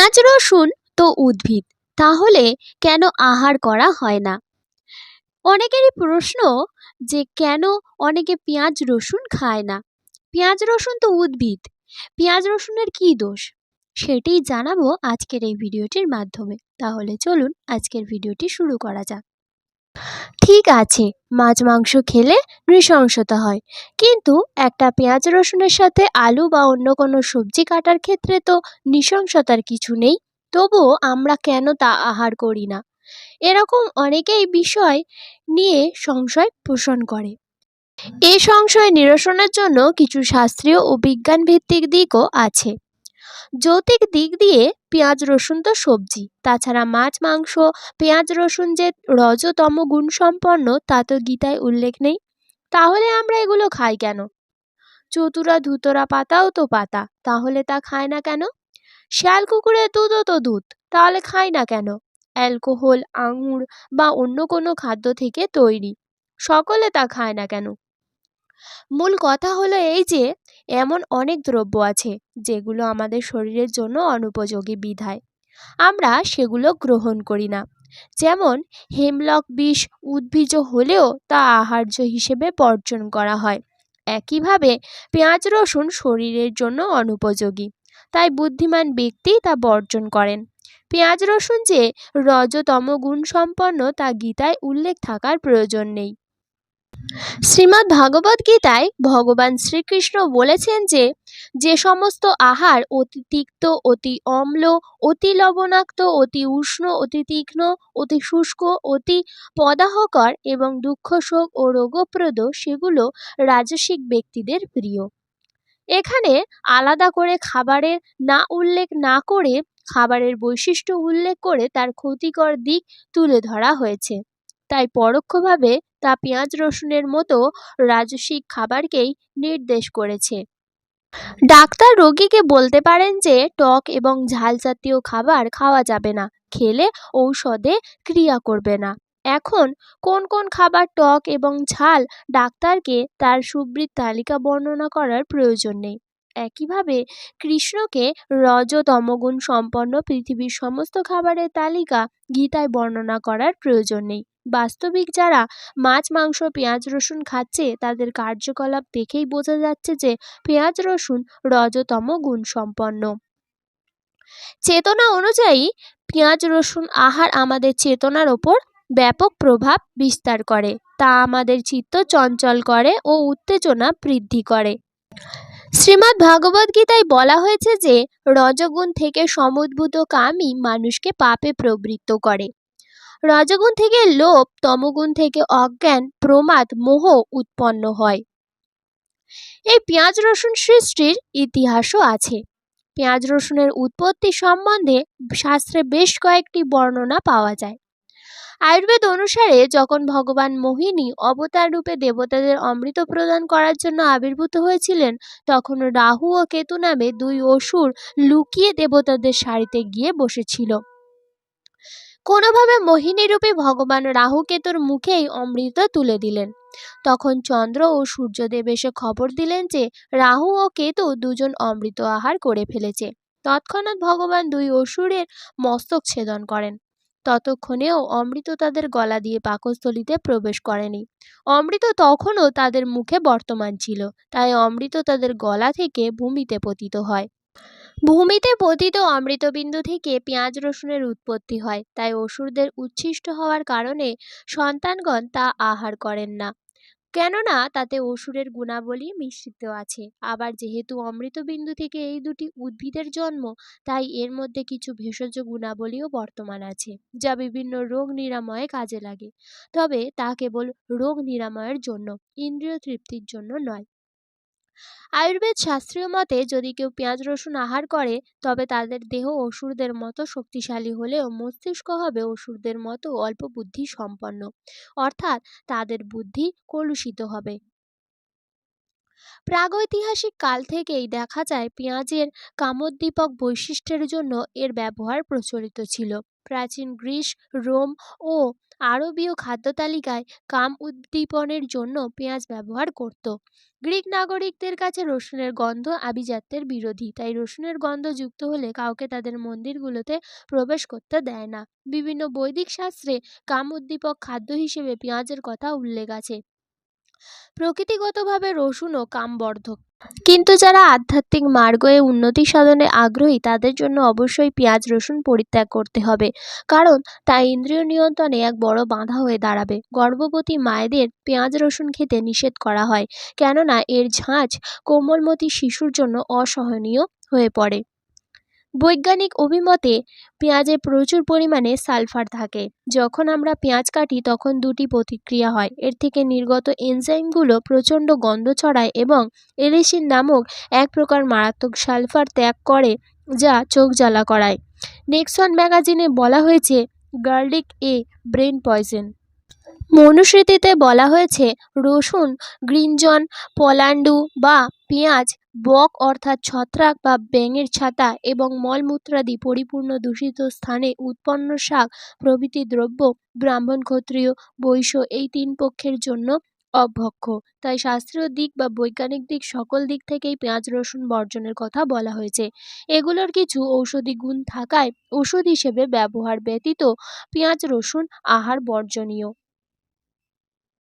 পেঁয়াজ রসুন তো উদ্ভিদ, তাহলে কেন আহার করা হয় না? অনেকেরই প্রশ্ন যে কেন অনেকে পেঁয়াজ রসুন খায় না? পেঁয়াজ রসুন তো উদ্ভিদ, পেঁয়াজ রসুনের কী দোষ? সেটিই জানাব আজকের এই ভিডিওটির মাধ্যমে। তাহলে চলুন আজকের ভিডিওটি শুরু করা যাক। ঠিক আছে, মাছ মাংস খেলে নৃশংসতা হয়। কিন্তু একটা পেঁয়াজ রসুনের সাথে আলু বা অন্য কোনো সবজি কাটার ক্ষেত্রে তো নৃশংসতার কিছু নেই, তবুও আমরা কেন তা আহার করি না? এরকম অনেকেই বিষয় নিয়ে সংশয় পোষণ করে। এই সংশয় নিরসনের জন্য কিছু শাস্ত্রীয় ও বিজ্ঞান ভিত্তিক দিকও আছে। যৌতিক দিক দিয়ে পেঁয়াজ, রসুন তো সবজি। তাছাড়া মাছ, মাংস, পেঁয়াজ, রসুন যে রজতম গুণসম্পন্ন তা তো গীতায় উল্লেখ নেই। তাহলে আমরা এগুলো খাই কেন? চতুরা ধুতরা পাতাও তো পাতা, তাহলে তা খায় না কেন? শিয়াল কুকুরের দুধও তো দুধ, তাহলে খায় না কেন? অ্যালকোহল, আঙুর বা অন্য কোনো খাদ্য থেকে তৈরি, সকলে তা খায় না কেন? মূল কথা হলো এই যে এমন অনেক দ্রব্য আছে, যেগুলো আমাদের শরীরের জন্য অনুপযোগী বিধায়। আমরা সেগুলো গ্রহণ করি না। যেমন, হেমলক বিষ উদ্ভিজ হলেও তা আহার্য হিসেবে বর্জন করা হয়। একইভাবে, পেঁয়াজ রসুন শরীরের জন্য অনুপযোগী, তাই বুদ্ধিমান ব্যক্তি তা বর্জন করেন। পেঁয়াজ রসুন যে রজতম গুণসম্পন্ন তা গীতায় উল্লেখ থাকার প্রয়োজন নেই। শ্রীমদ্ ভাগবত গীতায় ভগবান শ্রীকৃষ্ণ বলেছেন যে যে সমস্ত আহার অতি তিক্ত, অতি অম্ল, অতি লবণাক্ত, অতি উষ্ণ, অতি তীক্ষ্ণ, অতি শুষ্ক, অতি পদাহকর এবং দুঃখ, শোক ও রোগপ্রদ, সেগুলো রাজসিক ব্যক্তিদের প্রিয়। এখানে আলাদা করে খাবারের না উল্লেখ না করে খাবারের বৈশিষ্ট্য উল্লেখ করে তার ক্ষতিকর দিক তুলে ধরা হয়েছে। তাই পরোক্ষভাবে তা পেঁয়াজ রসুনের মতো রাজসিক খাবারকেই নির্দেশ করেছে। ডাক্তার রোগীকে বলতে পারেন যে, টক এবং ঝাল জাতীয় খাবার খাওয়া যাবে না, খেলে ঔষধে ক্রিয়া করবে না। এখন কোন কোন খাবার টক এবং ঝাল ডাক্তারকে তার সুবৃত্ত তালিকা বর্ণনা করার প্রয়োজন নেই। একইভাবে কৃষ্ণকে রজ তমগুণ সম্পন্ন পৃথিবীর সমস্ত খাবারের তালিকা গীতায় বর্ণনা করার প্রয়োজন নেই। বাস্তবিক যারা মাছ, মাংস, পেঁয়াজ, রসুন খাচ্ছে, তাদের কার্যকলাপ দেখেই বোঝা যাচ্ছে যে পেঁয়াজ, রসুন রজতম গুণ সম্পন্ন চেতনা অনুযায়ী পেঁয়াজ, রসুন আহার আমাদের চেতনার ওপর ব্যাপক প্রভাব বিস্তার করে। তা আমাদের চিত্ত চঞ্চল করে ও উত্তেজনা বৃদ্ধি করে। শ্রীমদ্ ভাগবত গীতায় বলা হয়েছে যে রজগুণ থেকে সমুদ্ভূত কামই মানুষকে পাপে প্রবৃত্ত করে। রজগুণ থেকে লোভ, তমগুণ থেকে অজ্ঞান, প্রমাদ, মোহ উৎপন্ন হয়। এই পেঁয়াজ রসুন সৃষ্টির ইতিহাসও আছে। পেঁয়াজ রসুনের উৎপত্তি সম্বন্ধে শাস্ত্রে বেশ কয়েকটি বর্ণনা পাওয়া যায়। আয়ুর্বেদ অনুসারে যখন ভগবান মোহিনী অবতার রূপে দেবতাদের অমৃত প্রদান করার জন্য আবির্ভূত হয়েছিলেন, তখন রাহু ও কেতু নামে দুই অসুর লুকিয়ে দেবতাদের সারিতে গিয়ে বসেছিল। কোনোভাবে মোহিনী রূপে ভগবান রাহু কেতুর মুখেই অমৃত তুলে দিলেন। তখন চন্দ্র ও সূর্যদেব এসে খবর দিলেন যে, রাহু ও কেতু দুজন অমৃত আহার করে ফেলেছে। তৎক্ষণাৎ ভগবান দুই অসুরের মস্তক ছেদন করেন। ততক্ষণেও অমৃত তাদের গলা দিয়ে পাকস্থলিতে প্রবেশ করেনি। অমৃত তখনও তাদের মুখে বর্তমান ছিল, তাই অমৃত তাদের গলা থেকে ভূমিতে পতিত হয়। ভূমিতে পতিত অমৃতবিন্দু থেকে পেঁয়াজ রসুনের উৎপত্তি হয়, তাই অসুরদের উচ্ছিষ্ট হওয়ার কারণে সন্তানগণ তা আহার করেন না। কেননা তাতে অসুরের গুণাবলী মিশ্রিত আছে। আবার যেহেতু অমৃতবিন্দু থেকে এই দুটি উদ্ভিদের জন্ম, তাই এর মধ্যে কিছু ভেষজ গুণাবলীও বর্তমান আছে, যা বিভিন্ন রোগ নিরাময়ে কাজে লাগে। তবে তা কেবল রোগ নিরাময়ের জন্য, ইন্দ্রিয় তৃপ্তির জন্য নয়। আয়ুর্বেদ শাস্ত্রীয় মতে যদি কেউ পেঁয়াজ রসুন আহার করে, তবে তাদের দেহ অসুরদের মতো শক্তিশালী হলেও মস্তিষ্ক হবে অসুরদের মতো অল্প বুদ্ধি সম্পন্ন। অর্থাৎ তাদের বুদ্ধি কলুষিত হবে। প্রাগৈতিহাসিক কাল থেকেই দেখা যায় পেঁয়াজের কামোদ্দীপক বৈশিষ্ট্যের জন্য এর ব্যবহার প্রচলিত ছিল। প্রাচীন গ্রিস, রোম ও আরবীয় খাদ্য তালিকায় কাম উদ্দীপনের জন্য পেঁয়াজ ব্যবহার করত। গ্রিক নাগরিকদের কাছে রসুনের গন্ধ আভিজাত্যের বিরোধী, তাই রসুনের গন্ধ যুক্ত হলে কাউকে তাদের মন্দিরগুলোতে প্রবেশ করতে দেয় না। বিভিন্ন বৈদিক শাস্ত্রে কাম উদ্দীপক খাদ্য হিসেবে পেঁয়াজের কথা উল্লেখ আছে। প্রকৃতিগতভাবে রসুনও কামবর্ধক কিন্তু যারা আধ্যাত্মিক মার্গে উন্নতি সাধনে আগ্রহী, তাদের জন্য অবশ্যই পেঁয়াজ রসুন পরিত্যাগ করতে হবে। কারণ তা ইন্দ্রিয় নিয়ন্ত্রণে এক বড় বাধা হয়ে দাঁড়াবে। গর্ভবতী মায়েদের পেঁয়াজ রসুন খেতে নিষেধ করা হয়, কেননা এর ঝাঁজ কোমলমতি শিশুর জন্য অসহনীয় হয়ে পড়ে। বৈজ্ঞানিক অভিমতে, পেঁয়াজে প্রচুর পরিমাণে সালফার থাকে। যখন আমরা পেঁয়াজ কাটি, তখন দুটি প্রতিক্রিয়া হয়। এর থেকে নির্গত এনজাইমগুলো প্রচণ্ড গন্ধ ছড়ায় এবং এলিসিন নামক এক প্রকার মারাত্মক সালফার ত্যাগ করে, যা চোখ জ্বালা করায়। নেক্সন ম্যাগাজিনে বলা হয়েছে, গার্লিক এ ব্রেন পয়জন। মনুস্মৃতিতে বলা হয়েছে, রসুন, গ্রিনজন পলান্ডু বা পেঁয়াজ বক অর্থাৎ ছত্রাক বা ব্যাঙের ছাতা এবং মলমূত্রাদি পরিপূর্ণ দূষিত স্থানে উৎপন্ন শাক, প্রভৃতি দ্রব্য, ব্রাহ্মণ ক্ষত্রিয়, বৈশ্য এই তিন পক্ষের জন্য অভক্ষ্য তাই শাস্ত্রীয় দিক বা বৈজ্ঞানিক দিক সকল দিক থেকেই পেঁয়াজ রসুন বর্জনের কথা বলা হয়েছে। এগুলোর কিছু ঔষধি গুণ থাকায় ওষুধ হিসেবে ব্যবহার ব্যতীত পেঁয়াজ রসুন আহার বর্জনীয়।